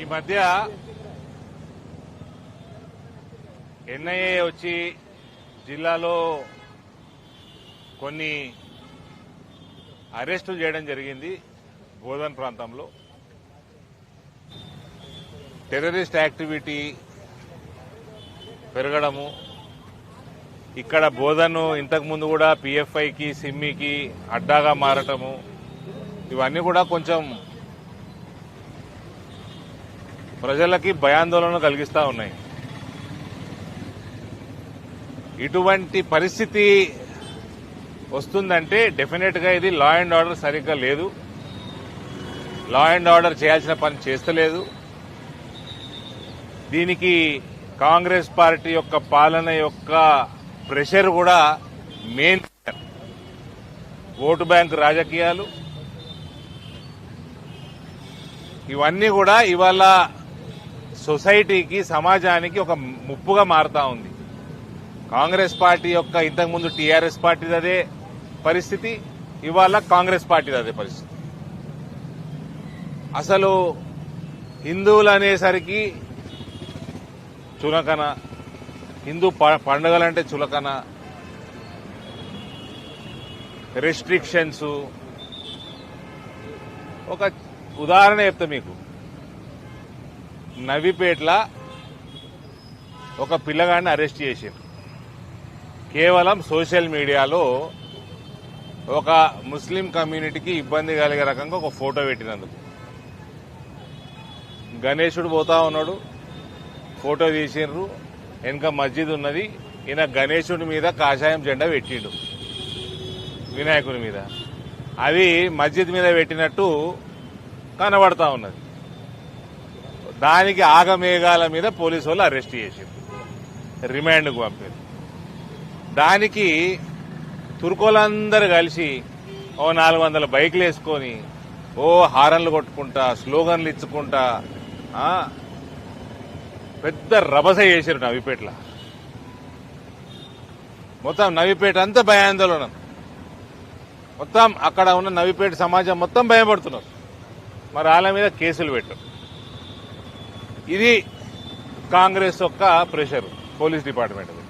ఈ మధ్య ఎన్ఐఏ వచ్చి జిల్లాలో కొన్ని అరెస్టులు చేయడం జరిగింది బోధన్ ప్రాంతంలో. టెర్రరిస్ట్ యాక్టివిటీ పెరగడము. ఇక్కడ బోధను ఇంతకుముందు కూడా పిఎఫ్ఐకి సిమ్మికి అడ్డాగా మారటము. ఇవన్నీ కూడా కొంచెం ప్రజలకి భయాందోళన కలిగిస్తూ ఉన్నాయి. ఇటువంటి పరిస్థితి వస్తుందంటే డెఫినెట్గా ఇది లా అండ్ ఆర్డర్ సరిగ్గా లేదు. లా అండ్ ఆర్డర్ చేయాల్సిన పని చేస్తలేదు. దీనికి కాంగ్రెస్ పార్టీ యొక్క పాలన యొక్క ప్రెషర్ కూడా మెయిన్ ఓటు బ్యాంక్ రాజకీయాలు ఇవన్నీ కూడా ఇవాళ సొసైటీకి సమాజానికి ఒక ముప్పుగా మారుతా ఉంది. కాంగ్రెస్ పార్టీ యొక్క ఇంతకుముందు టీఆర్ఎస్ పార్టీది అదే పరిస్థితి ఇవాళ కాంగ్రెస్ పార్టీది అదే పరిస్థితి. అసలు హిందువులు అనేసరికి చులకన హిందూ ప- పండుగలంటే చులకన రెస్ట్రిక్షన్స్ ఒక ఉదాహరణ చెప్తా మీకు. నవిపేట్ల ఒక పిల్లగాడిని అరెస్ట్ చేసిండ్రు కేవలం సోషల్ మీడియాలో ఒక ముస్లిం కమ్యూనిటీకి ఇబ్బంది కలిగే రకంగా ఒక ఫోటో పెట్టినందుకు. గణేశుడు పోతా ఉన్నాడు ఫోటో తీసిండ్రు వెనక మస్జిద్ ఉన్నది ఈయన గణేశుడి మీద కాషాయం జెండా పెట్టిండు వినాయకుని మీద. అది మస్జిద్ మీద పెట్టినట్టు కనబడతా ఉన్నది. దానికి ఆగమేఘాల మీద పోలీసు వాళ్ళు అరెస్ట్ చేసిండ్రు. రిమాండ్కు పంపారు. దానికి తుర్కోలందరూ కలిసి ఓ నాలుగు వందల బైక్లు వేసుకొని ఓ హారన్లు కొట్టుకుంటా స్లోగన్లు ఇచ్చుకుంటా పెద్ద రభస చేశారు నవిపేటలో మొత్తం నవిపేట అంతా భయాందోళన. మొత్తం అక్కడ ఉన్న నవిపేట సమాజం మొత్తం భయపడుతున్నారు. మరి వాళ్ళ మీద కేసులు పెట్టారు. ఇది కాంగ్రెస్ యొక్క ప్రెషర్ పోలీస్ డిపార్ట్మెంట్ మీద.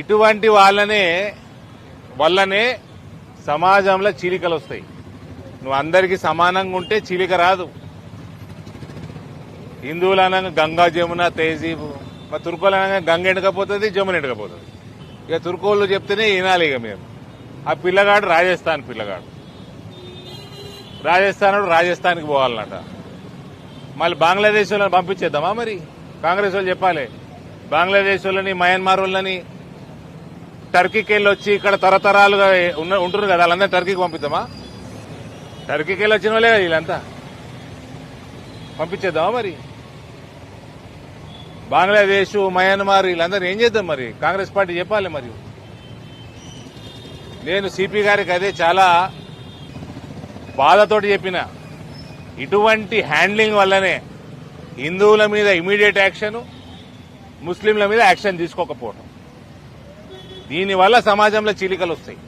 ఇటువంటి వాళ్ళనే వల్లనే సమాజంలో చీలికలు వస్తాయి. నువ్వు అందరికీ సమానంగా ఉంటే చీలిక రాదు. హిందువులు అనగా గంగా జమున తేజీబు మరి తుర్కోలు అనగా గంగ ఎండకపోతుంది జమున ఎండకపోతుంది. ఇక తుర్కోళ్ళు చెప్తేనే వినాలి ఇక మేము. ఆ పిల్లగాడు రాజస్థాన్ పిల్లగాడు. రాజస్థాన్ రాజస్థాన్కి పోవాలన్నట మళ్ళీ బంగ్లాదేశ్ వాళ్ళని పంపించేద్దామా మరి? కాంగ్రెస్ వాళ్ళు చెప్పాలి. బంగ్లాదేశ్ వాళ్ళని మయన్మార్ వాళ్ళని టర్కీకి వెళ్ళి వచ్చి ఇక్కడ తరతరాలుగా ఉన్న ఉంటారు కదా వాళ్ళందరూ టర్కీకి పంపిద్దామా? టర్కీకి వెళ్ళి వచ్చిన వాళ్ళే వీళ్ళంతా. పంపించేద్దామా మరి? బంగ్లాదేశ్ మయన్మార్ వీళ్ళందరూ ఏం చేద్దాం మరి? కాంగ్రెస్ పార్టీ చెప్పాలి మరి. నేను సిపి గారికి అదే చాలా బాధతోటి చెప్పిన. ఇటువంటి హ్యాండ్లింగ్ వల్లనే హిందువుల మీద ఇమీడియట్ యాక్షన్ ముస్లింల మీద యాక్షన్ తీసుకోకపోవడం దీనివల్ల సమాజంలో చీలికలు వస్తాయి.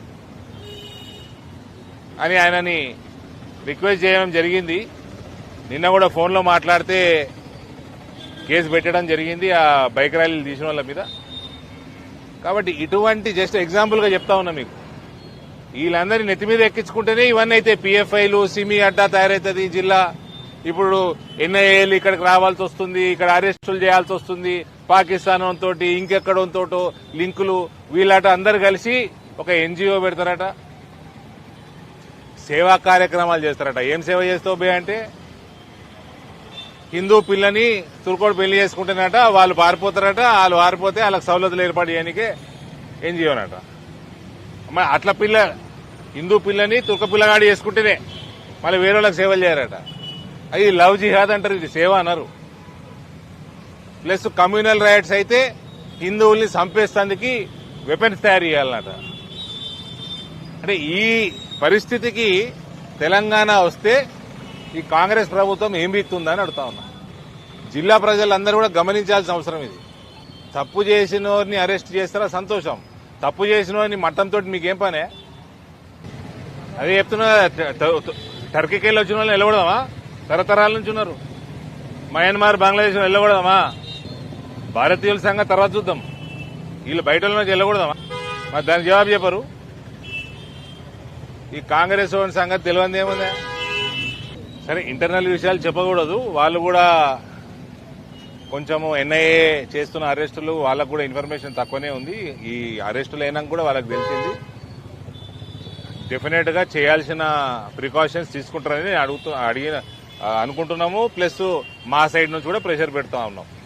అని ఆయనని రిక్వెస్ట్ చేయడం జరిగింది. నిన్న కూడా ఫోన్లో మాట్లాడితే కేసు పెట్టడం జరిగింది ఆ బైక్ ర్యాలీలు తీసిన వాళ్ళ మీద. కాబట్టి ఇటువంటి జస్ట్ ఎగ్జాంపుల్గా చెప్తా ఉన్నా మీకు. వీళ్ళందరినీ నెత్తి మీద ఎక్కించుకుంటేనే ఇవన్నీ అయితే పిఎఫ్ఐలు సిమి అడ్డా తయారవుతుంది జిల్లా. ఇప్పుడు ఎన్ఐఏలు ఇక్కడికి రావాల్సి వస్తుంది ఇక్కడ అరెస్టులు చేయాల్సి వస్తుంది. పాకిస్తాన్ తోటి ఇంకెక్కడంతో లింకులు వీళ్ళట అందరు కలిసి ఒక ఎన్జిఓ పెడతారట. సేవా కార్యక్రమాలు చేస్తారట. ఏం సేవ చేస్తావు బే అంటే హిందూ పిల్లని తురుకోడు పెళ్ళి చేసుకుంటేనట వాళ్ళు పారిపోతారట వాళ్ళు పారిపోతే వాళ్ళకి సౌలతులు ఏర్పాటు చేయడానికే ఎన్జిఓనట మరి అట్లా పిల్ల హిందూ పిల్లని తుర్క పిల్లగాడి చేసుకుంటేనే మళ్ళీ వేరే వాళ్ళకి సేవలు చేయరట అది లవ్ జిహాద్ అంటారు ఇది సేవ అన్నారు. ప్లస్ కమ్యూనల్ రైట్స్ అయితే హిందువుల్ని చంపేస్తానికి వెపన్స్ తయారు చేయాలన్నట అంటే ఈ పరిస్థితికి తెలంగాణ వస్తే ఈ కాంగ్రెస్ ప్రభుత్వం ఏం బీక్తుందని అడుగుతా ఉన్నా. జిల్లా ప్రజలందరూ కూడా గమనించాల్సిన అవసరం ఇది. తప్పు చేసిన వారిని అరెస్ట్ చేస్తారా? సంతోషం. తప్పు చేసిన మట్టంతో మీకేం పనే? అదే చెప్తున్నా టర్కీకి వెళ్ళి వచ్చిన వాళ్ళు నిలబడదామా తరతరాల నుంచి ఉన్నారు. మయన్మార్ బంగ్లాదేశ్ వెళ్ళకూడదామా? భారతీయుల సంఘం తర్వాత చూద్దాం. వీళ్ళు బయట వాళ్ళ నుంచి వెళ్ళకూడదామా? మరి దానికి జవాబు చెప్పరు. ఈ కాంగ్రెస్ సంగతి తెలియంది ఏముంది సరే ఇంటర్నల్ విషయాలు చెప్పకూడదు. వాళ్ళు కూడా కొంచెము ఎన్ఐఏ చేస్తున్న అరెస్టులు వాళ్ళకు కూడా ఇన్ఫర్మేషన్ తక్కువనే ఉంది. ఈ అరెస్టులు అయినాక కూడా వాళ్ళకి తెలిసింది. డెఫినెట్గా చేయాల్సిన ప్రికాషన్స్ తీసుకుంటారని అడుగుతూ అడిగిన అనుకుంటున్నాము. ప్లస్ మా సైడ్ నుంచి కూడా ప్రెషర్ పెడతా ఉన్నాం.